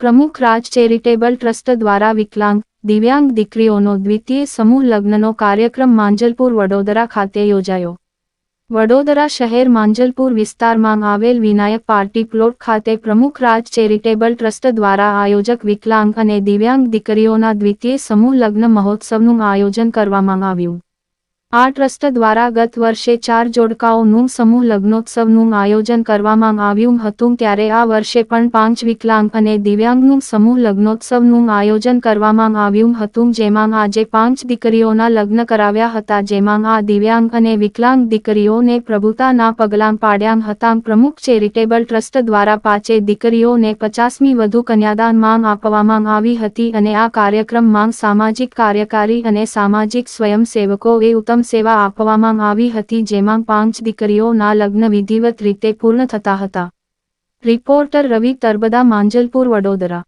પ્રમુખ રાજ charitable trust દ્વારા વિકલાંગ, દિવ્યાંગ દીકરીઓનો દ્વિતીય સમૂહ લગ્નનો કાર્યક્રમ માંજલપુર વડોદરા ખાતે યોજાયો. વડોદરા શહેર માંજલપુર વિસ્તારમાં આવેલ વિનાયક પાર્ટી પ્લોટ ખાતે પ્રમુખ રાજ ચેરિટેબલ ટ્રસ્ટ દ્વારા આયોજક વિકલાંગ અને દિવ્યાંગ દીકરીઓના દ્વિતીય સમૂહ લગ્ન મહોત્સવનું આયોજન કરવામાં આવ્યું. આ ટ્રસ્ટ દ્વારા ગત વર્ષે ચાર જોડકાઓનું સમૂહ લગ્નોત્સવનું આયોજન કરવામાં આવ્યું હતું, ત્યારે આ વર્ષે પણ પાંચ વિકલાંગ અને દિવ્યાંગનું સમૂહ લગ્નોત્સવનું આયોજન કરવામાં આવ્યું હતું, જેમાં આજે પાંચ દીકરીઓના લગ્ન કરાવ્યા હતા, જેમાં આ દિવ્યાંગ અને વિકલાંગ દીકરીઓને પ્રભુતાના પગલાં પાડ્યા હતા. પ્રમુખ ચેરિટેબલ ટ્રસ્ટ દ્વારા પાંચે દીકરીઓને પચાસમી વધુ કન્યાદાન માંગ આપવામાં આવી હતી અને આ કાર્યક્રમમાં સામાજિક કાર્યકારી અને સામાજિક સ્વયંસેવકોએ ઉત્તમ સેવા આપવામાં આવી હતી જેમાં પાંચ દીકરીઓના લગ્ન વિધિવત રીતે પૂર્ણ થતા હતા. રિપોર્ટર રવિ તરબદા, માંજલપુર, વડોદરા.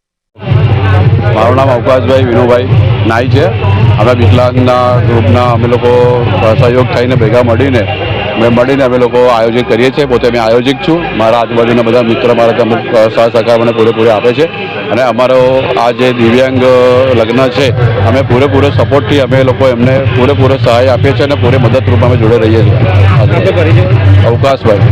મારું અવકાશભાઈ વિનુભાઈ નાઈ છે. અમે વિકલાંગના ગ્રુપના અમે લોકો સહયોગ થઈને ભેગા મળીને અમે મળીને અમે લોકો આયોજિત કરીએ છીએ. પોતે મેં આયોજક છું. મારા આજુબાજુના બધા મિત્રો મારા તમે સહ સહકાર મને પૂરેપૂરો આપે છે. અને અમારો આ જે દિવ્યાંગ લગ્ન છે અમે પૂરેપૂરો સપોર્ટથી અમે લોકો એમને પૂરેપૂરો સહાય આપીએ છીએ અને પૂરે મદદરૂપ અમે જોડે રહીએ છીએ. અવકાશભાઈ.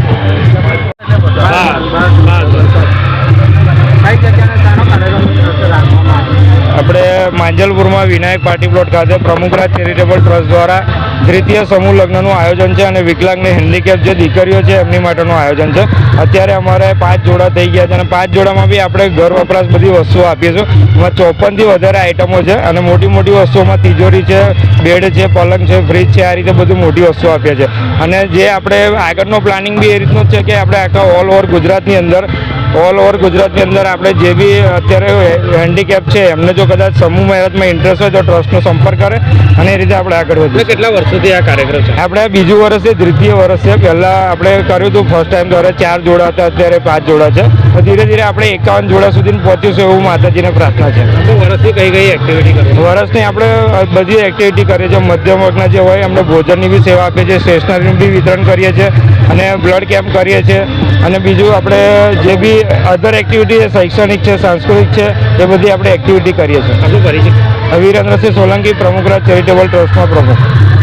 માંજલપુરમાં વિનાયક પાર્ટી પ્લોટ ખાતે પ્રમુખરાજ ચેરિટેબલ ટ્રસ્ટ દ્વારા દ્વિતીય સમૂહ લગ્નનું આયોજન છે અને વિકલાંગને હેન્ડીકેપ જે દીકરીઓ છે એમની માટેનું આયોજન છે. અત્યારે અમારે પાંચ જોડા થઈ ગયા છે અને પાંચ જોડામાં બી આપણે ઘર વપરાશ બધી વસ્તુઓ આપીશું. એમાં ચોપનથી વધારે આઇટમો છે અને મોટી મોટી વસ્તુઓમાં તિજોરી છે, બેડ છે, પલંગ છે ફ્રીજ છે, આ રીતે બધું મોટી વસ્તુઓ આપીએ છીએ. અને જે આપણે આગળનો પ્લાનિંગ બી એ રીતનું છે કે આપણે આખા ઓલ ઓવર ગુજરાતની અંદર ઓલ ઓવર ગુજરાતની અંદર આપણે જે બી અત્યારે હેન્ડીકેપ છે એમને જો કદાચ સમૂહ મેરેજમાં ઇન્ટરેસ્ટ હોય તો ટ્રસ્ટનો સંપર્ક કરે અને એ રીતે આપણે આગળ વધીએ. કેટલા વર્ષોથી આ કાર્યક્રમ છે? આપણે બીજું વર્ષ છે દ્વિતીય વર્ષ છે પહેલાં આપણે કર્યું હતું ફર્સ્ટ ટાઈમ દ્વારા ચાર જોડા હતા અત્યારે પાંચ જોડા છે. તો ધીરે ધીરે આપણે એકાવન જોડા સુધી પહોંચીશું એવું માતાજીને પ્રાર્થના છે. તો વર્ષથી કઈ કઈ એક્ટિવિટી કરો વર્ષની આપણે બધી એક્ટિવિટી કરીએ છીએ. મધ્યમ વર્ગના જે હોય એમને ભોજનની બી સેવા આપીએ છીએ સ્ટેશનરીનું બી વિતરણ કરીએ છીએ અને બ્લડ કેમ્પ કરીએ છીએ. અને બીજું આપણે જે બી અધર એક્ટિવિટી શૈક્ષણિક છે સાંસ્કૃતિક છે એ બધી આપણે એક્ટિવિટી કરીએ છીએ. વીરેન્દ્રસિંહ સોલંકી પ્રમુખરાજ ચેરિટેબલ ટ્રસ્ટમાં પ્રમુખ.